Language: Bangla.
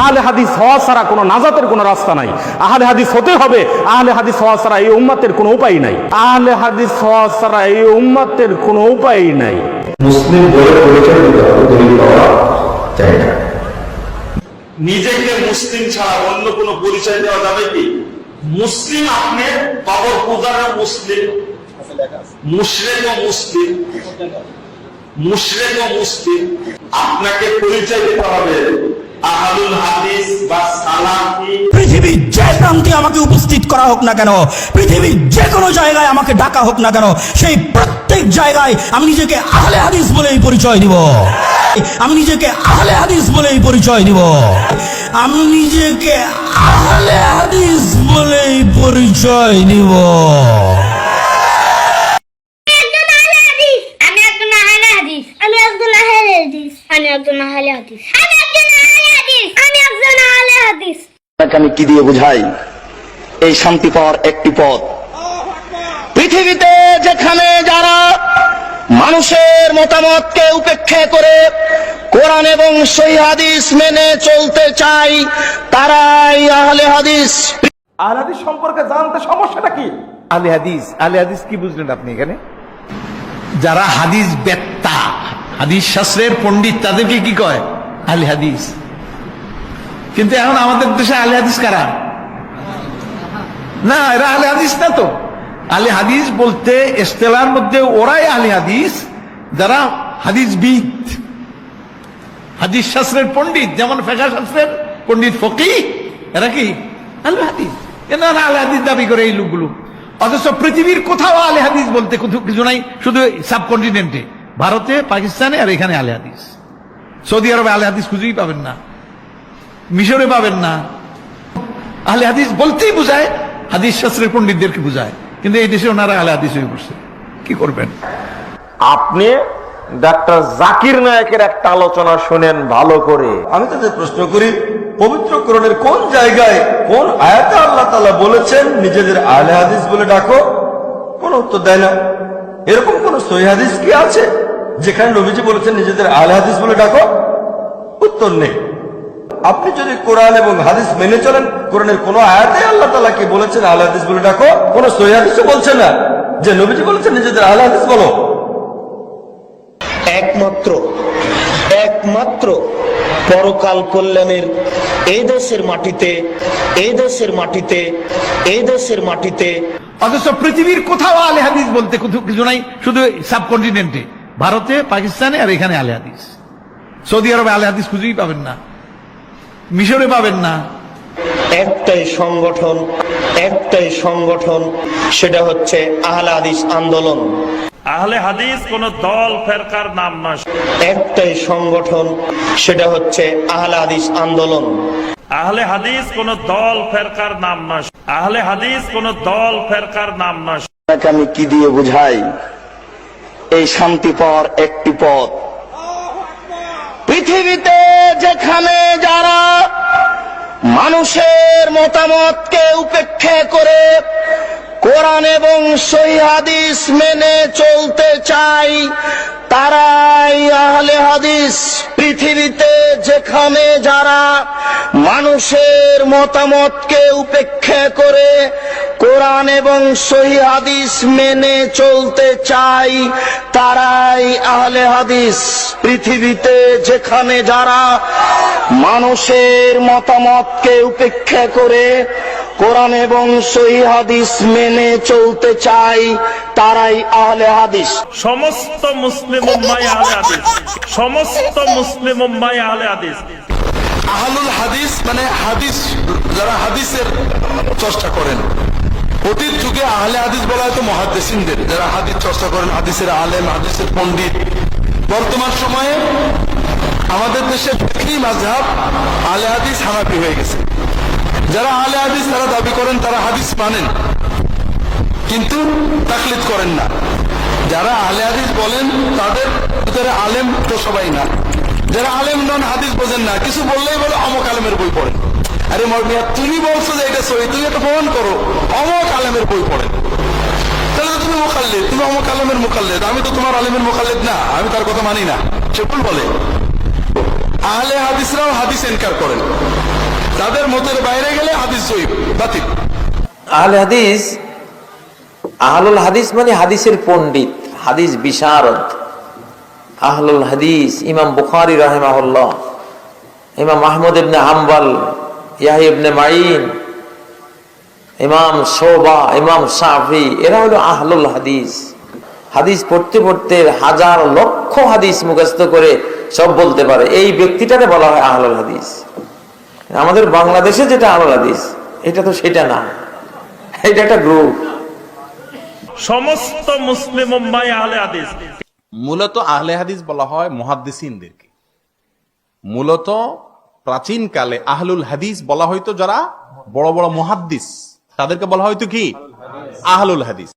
আহলে হাদিস হওয়া ছাড়া কোনো নাজাতের কোনো রাস্তা নাই। আহলে হাদিস হতে হবে আহলে হাদিস হওয়া ছাড়া এই উম্মাতের কোনো উপায় নাই। আহলে হাদিস হওয়া ছাড়া এই উম্মাতের কোনো উপায় নাই। মুসলিম বলে পরিচয় দিতে হবে দলিল পাওয়া যায় না। নিজেকে মুসলিম ছাড়া অন্য কোনো পরিচয় দেওয়া যাবে কি? মুসলিম আপনি কবর পূজারও মুসলিম মুশরেক ও মুসলিম মুশরেক ও মুসলিম। আপনাকে পরিচয় দিতে হবে আহলুল হাদিস বা সালাফি। পৃথিবীর যে প্রান্তে আমাকে উপস্থিত করা হোক না কেন পৃথিবীর যে কোনো জায়গায় আমাকে ডাকা হোক না কেন সেই প্রত্যেক জায়গায় আমি নিজেকে আহলে হাদিস বলেই পরিচয় দিব। আমি নিজেকে আহলে হাদিস বলেই পরিচয় দিব। আমি নিজেকে আহলে হাদিস বলেই পরিচয় দিব। আমি একজন আহলে হাদিস। আমি একজন আহলে হাদিস। আমি একজন আহলে হাদিস আমি একজন আহলে হাদিস আমি একজন আহলে হাদিস আপনাকে আমি কি দিয়ে বুঝাই? এই শান্তি পাওয়ার একটি পথ। পৃথিবীতে যেখানে যারা মানুষের মতামতকে উপেক্ষা করে কোরআন এবং সহি হাদিস মেনে চলতে চাই তারাই আহলে হাদিস। আহলে হাদিস সম্পর্কে জানতে সমস্যাটা কি? আলে হাদিস আলে হাদিস কি বুঝলেন আপনি এখানে? যারা হাদিস বেত্তা হাদিস শাস্ত্রের পণ্ডিত তাদেরকে কি কয়? আলী হাদিস। কিন্তু এখন আমাদের দেশে আলী হাদিস কারা? না, এরা আলী হাদিস না তো। আলী হাদিস বলতে এস্তেলার মধ্যে ওরাই আলী হাদিস, যারা হাদিসবিদ। হাদিস শাস্ত্রের পণ্ডিত, যেমন ফেকা শাস্ত্রের পণ্ডিত ফকি, এরা কি? আলী হাদিস। এনারা আলী হাদিস দাবি করে এই লোকগুলো? অথচ পৃথিবীর কোথাও আলী হাদিস বলতে কিছু নাই, শুধু সাবকন্টিনেন্টে, ভারতে, পাকিস্তানে আর এখানে আলী হাদিস। সৌদি আরবে আলী হাদিস খুঁজেই পাবেন না। মিশরে পাবেন না। আহলে হাদিস বলতেই বোঝায় হাদিস শাস্ত্রের পণ্ডিতদেরকে বোঝায়। কিন্তু এই দেশে ওনারা আহলে হাদিস হয়ে পড়ছে। কি করবেন? আপনি ডাক্তার জাকির নায়কের একটা আলোচনা শুনেন ভালো করে। আমি তাদের প্রশ্ন করি পবিত্র কোরআনের কোন জায়গায় কোন আয়াতে আল্লাহ তাআলা বলেছেন নিজেদের আহলে হাদিস বলে ডাকো? কোন উত্তর দেয় না। এরকম কোন সহি হাদিস কি আছে যেখানে নবীজি বলেছেন নিজেদের আহলে হাদিস বলে ডাকো? উত্তর নেই। আপনি যদি কোরআন এবং হাদিস মেনে চলেন কোরআনের কোন আয়াতে আল্লাহ তাআলা কি বলেছেন? আহলে হাদিস বলে ডাকো। কোন সহি হাদিসও বলছে না। যে নবীজি বলেছেন নিজেদের আহলে হাদিস বলো। একমাত্র একমাত্র পরকাল কল্যাণের এই দেশের মাটিতে এই দেশের মাটিতে এই দেশের মাটিতে। অথচ পৃথিবীর কোথাও আলে হাদিস বলতে কিছু নাই শুধু সাবকন্টিনেন্টে। ভারতে পাকিস্তানে আর এখানে আলে হাদিস। সৌদি আরবে আলে হাদিস খুঁজেই পাবেন না। মিশরে পাবেন না। একটাই সংগঠন একটাই সংগঠন সেটা হচ্ছে আহলে হাদিস আন্দোলন। আহলে হাদিস কোন দল ফেরকার নাম নয় একটাই সংগঠন সেটা হচ্ছে আহলে হাদিস আন্দোলন। আহলে হাদিস কোন দল ফেরকার নাম নয় আহলে হাদিস কোন দল ফেরকার নাম নয় আপনাকে আমি কি দিয়ে বুঝাই? এই শান্তি পাওয়ার একটি পথ। পৃথিবীতে যারা মানুষের মতামতকে উপেক্ষা করে কোরআন এবং সহি মেনে চলতে চাই। তারাই আহলে হাদিস পৃথিবীতে যেখানে যারা মানুষের মতামতকে উপেক্ষা করে কোরআন এবং সহি হাদিস মেনে চলতে চাই তারাই আহলে হাদিস পৃথিবীতে যেখানে যারা মানুষের মতামতকে উপেক্ষা করে কোরআন এবং সহি হাদিস মেনে চলতে চাই তারাই আহলে হাদিস। সমস্ত মুসলিম আহলে হাদিস। সমস্ত মুসলিম আহলে হাদিস। আহলুল হাদিস মানে হাদিস, যারা হাদিসের করেন। অতীত যুগে আহলে হাদিস বলা হয়তো মহাদেসিনদের যারা হাদিস চর্চা করেন, হাদিসের আলেম, হাদিসের বর্তমান সময়ে আমাদের দেশে ফিকহি মাঝহাব আলে হাদিস হানাফি হয়ে গেছে। যারা আলে হাদিস তারা দাবি করেন, তারা হাদিস মানেন। কিন্তু তাকলিদ করেন না। যারা আলে হাদিস বলেন, তাদের ভিতরে আলেম তো সবাই না। যারা আলেম নন, হাদিস বোঝেন না। কিছু বললেই বলে অমক আলেমের বই পড়েন আরে মরমিয়া, তুমি বলছো যে এটা সহি, তুমি এটা প্রমাণ করো, অমক আলেমের বই পড়েন তাহলে তো তুমি তুমি অমক আলেমের আমি তো তোমার আলেমের মোকাল্লেদ না, আমি তার কথা মানি না। সে ভুল বলে। আহলে হাদিসরাও হাদিস এনকার করেন। যাদের মতের বাইরে গেলে হাদিস জয়ীফ বাতিল। আহলে হাদিস, আহলুল হাদিস মানে হাদিসের পণ্ডিত। হাদিস বিশারদ। আহলুল হাদিস, ইমাম বুখারি রাহেমাহুল্লাহ, ইমাম Mahmud ibn Hanbal Yahya ibn Ma'in ইমাম শোবা, ইমাম শাফি, এরা হলো আহলুল হাদিস। হাদিস পড়তে পড়তে হাজার লক্ষ হাদিস মুখস্থ করে সব বলতে পারে। এই ব্যক্তিটারে বলা হয় আহলুল হাদিস। আমাদের বাংলাদেশে যেটা আহলুল হাদিস, এটা তো সেটা না। এটা একটা গ্রুপ সমস্ত মুসলিম মুম্বাই আহলে হাদিস। মূলত আহলে হাদিস বলা হয় মহাদ্দিসিনদেরকে। মূলত প্রাচীন কালে আহলুল হাদিস বলা হয়তো যারা বড় বড় মহাদ্দিস। তাদেরকে বলা হয়তো কি? আহলুল হাদিস।